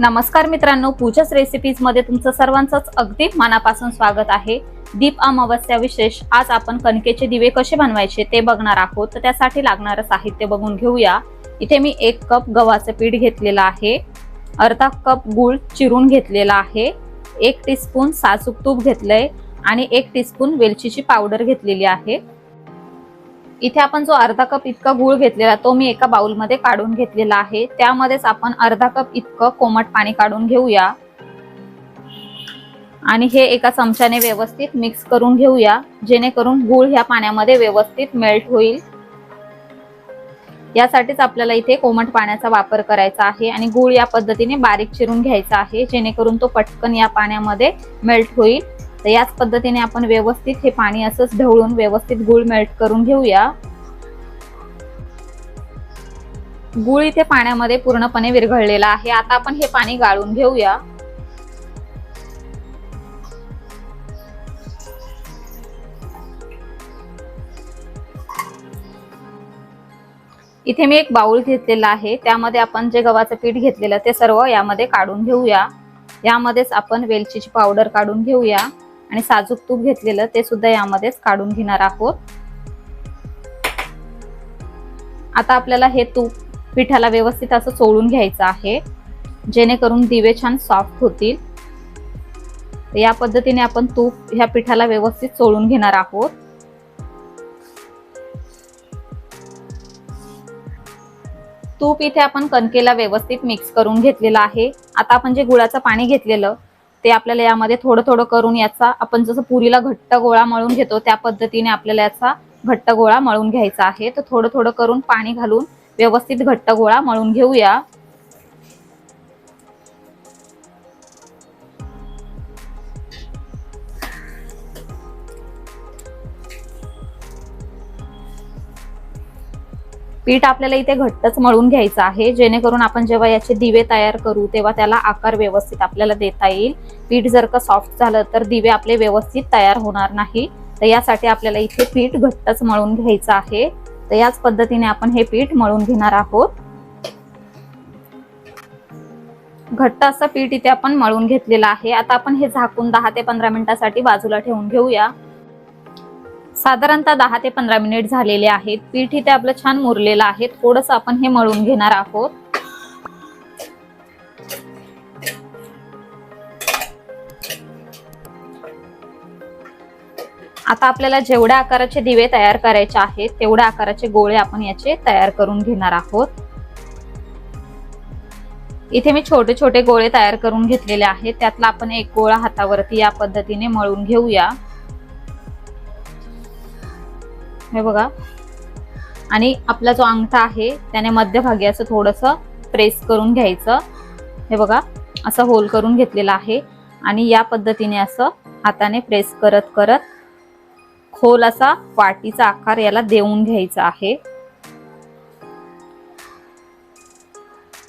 नमस्कार मित्रांनो पूजाच रेसिपीजमध्ये तुमचं सर्वांचंच अगदी मनापासून स्वागत आहे. दीप अमावस्या विशेष आज आपण कणकेचे दिवे कसे बनवायचे ते बघणार आहोत. तर त्यासाठी लागणारं साहित्य बघून घेऊया. इथे मी एक कप गव्हाचं पीठ घेतलेलं आहे. अर्धा कप गूळ चिरून घेतलेला आहे. एक टीस्पून साजूक तूप घेतलंय आणि एक टीस्पून वेलचीची पावडर घेतलेली आहे. इथे आपण जो अर्धा कप इतका गूळ घेतलेला तो मी एका बाउलमध्ये काढून घेतलेला आहे. त्यामध्येच आपण अर्धा कप इतकं कोमट पाणी काढून घेऊया. आणि हे एका चमच्याने व्यवस्थित मिक्स करून घेऊया जेणेकरून गूळ ह्या पाण्यामध्ये व्यवस्थित मेल्ट होईल. यासाठीच आपल्याला इथे कोमट पाण्याचा वापर करायचा आहे आणि गूळ या पद्धतीने बारीक चिरून घ्यायचा आहे जेणेकरून तो पटकन या पाण्यामध्ये मेल्ट होईल. तर याच पद्धतीने आपण व्यवस्थित हे पाणी असंच ढवळून व्यवस्थित गुळ मेल्ट करून घेऊया. गुळ इथे पाण्यामध्ये पूर्णपणे विरघळलेला आहे. आता आपण हे पाणी गाळून घेऊया. इथे मी एक बाउल घेतलेला आहे. त्यामध्ये आपण जे गव्हाचं पीठ घेतलेलं ते सर्व यामध्ये काढून घेऊया. यामध्येच आपण वेलचीची पावडर काढून घेऊया. आणि साजूक तूप घेतलेलं ते सुद्धा यामध्येच काढून घेणार आहोत. आता आपल्याला हे तूप पिठाला व्यवस्थित असं चोळून घ्यायचं आहे. जेणेकरून दिवे छान सॉफ्ट होतील. या पद्धतीने आपण तूप ह्या पिठाला व्यवस्थित चोळून घेणार आहोत. तूप इथे आपण कणकेला व्यवस्थित मिक्स करून घेतलेलं आहे. आता आपण जे गुळाचं पाणी घेतलेलं ते आपल्याला यामध्ये थोडं थोडं करून याचा आपण जसं पुरीला घट्ट गोळा मळून घेतो त्या पद्धतीने आपल्याला याचा घट्ट गोळा मळून घ्यायचा आहे. तर थोडं थोडं करून पाणी घालून व्यवस्थित घट्ट गोळा मळून घेऊया. पीठ आपल्याला इथे घट्टच मळून घ्यायचं आहे. जेणेकरून आपण जेव्हा याचे दिवे तयार करू तेव्हा त्याला आकार व्यवस्थित आपल्याला देता येईल. पीठ जर का सॉफ्ट झालं तर दिवे आपले व्यवस्थित तयार होणार नाही. तर यासाठी आपल्याला इथे पीठ घट्टच मळून घ्यायचं आहे. तर याच पद्धतीने आपण हे पीठ मळून घेणार आहोत. घट्ट असं पीठ इथे आपण मळून घेतलेलं आहे. आता आपण हे झाकून दहा ते पंधरा मिनिटासाठी बाजूला ठेवून घेऊया. साधारणतः दहा ते पंधरा मिनिट झालेले आहेत. पीठ इथे आपलं छान मुरलेलं आहे. थोडस आपण हे मळून घेणार आहोत. आता आपल्याला जेवढ्या आकाराचे दिवे तयार करायचे आहेत तेवढ्या आकाराचे गोळे आपण याचे तयार करून घेणार आहोत. इथे मी छोटे छोटे गोळे तयार करून घेतलेले आहेत. त्यातला आपण एक गोळा हातावरती या पद्धतीने मळून घेऊया. हे बघा. आणि आपला जो अंगठा आहे त्याने मध्यभागी असं थोडंसं प्रेस करून घ्यायचं. हे बघा असं होल करून घेतलेला आहे. आणि या पद्धतीने असं हाताने प्रेस करत करत खोल असा वाटीचा आकार याला देऊन घ्यायचा आहे.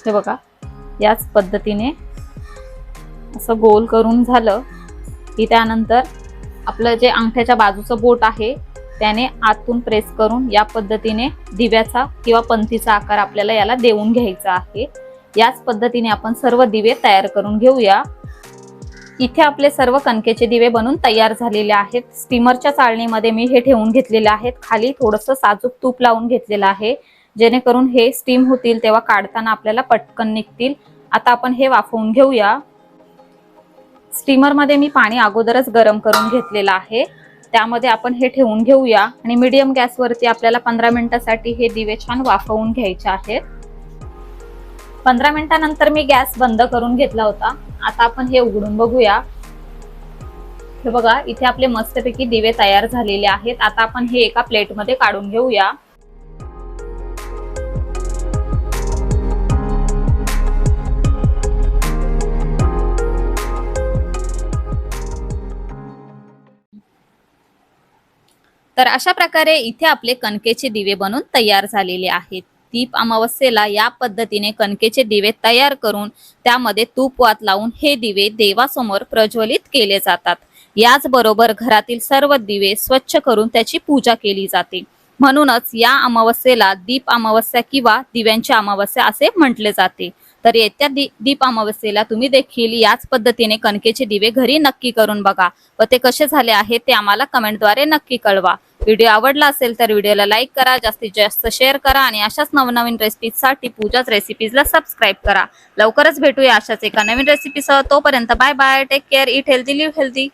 हे बघा याच पद्धतीने असं गोल करून झालं की त्यानंतर आपलं जे अंगठ्याच्या बाजूचं बोट आहे त्याने आतून प्रेस करून या पद्धतीने दिव्याचा किंवा पंथीचा आकार आपल्याला याला देऊन घ्यायचा आहे. याच पद्धतीने आपण सर्व दिवे तयार करून घेऊया. इथे आपले सर्व कणकेचे दिवे बनून तयार झालेले आहेत. स्टीमरच्या चाळणीमध्ये मी हे ठेवून घेतलेले आहेत. खाली थोडंसं साजूक तूप लावून घेतलेलं आहे. जेणेकरून हे स्टीम होतील तेव्हा काढताना आपल्याला पटकन निघतील. आता आपण हे वाफवून घेऊया. स्टीमरमध्ये मी पाणी अगोदरच गरम करून घेतलेलं आहे. त्यामध्ये आपण हे ठेवून घेऊया. आणि मीडियम गॅसवरती आपल्याला पंधरा मिनिटासाठी हे दिवे छान वाफवून घ्यायचे आहेत. पंधरा मिनिटानंतर मी गॅस बंद करून घेतला होता. आता आपण हे उघडून बघूया. हे बघा इथे आपले मस्तपैकी दिवे तयार झालेले आहेत. आता आपण हे एका प्लेटमध्ये काढून घेऊया. तर अशा प्रकारे इथे आपले कणकेचे दिवे बनून तयार झालेले आहेत. दीप अमावस्येला या पद्धतीने कणकेचे दिवे तयार करून त्यामध्ये तूप वात लावून हे दिवे देवासमोर प्रज्वलित केले जातात. याचबरोबर घरातील सर्व दिवे स्वच्छ करून त्याची पूजा केली जाते. म्हणूनच या अमावस्येला दीप अमावस्या किंवा दिव्यांची अमावस्या असे म्हटले जाते. तर येत्या दी दीप अमावस्येला तुम्ही देखील याच पद्धतीने कणकेचे दिवे घरी नक्की करून बघा. व ते कसे झाले आहे ते आम्हाला कमेंटद्वारे नक्की कळवा. व्हिडिओ आवडला असेल तर व्हिडिओला लाईक करा जास्तीत जास्त शेअर करा आणि अशाच नवनवीन रेसिपीजसाठी पूजाच रेसिपीजला सबस्क्राईब करा. लवकरच भेटूया अशाच एका नवीन रेसिपीसह. तोपर्यंत bye bye take care eat healthy live healthy.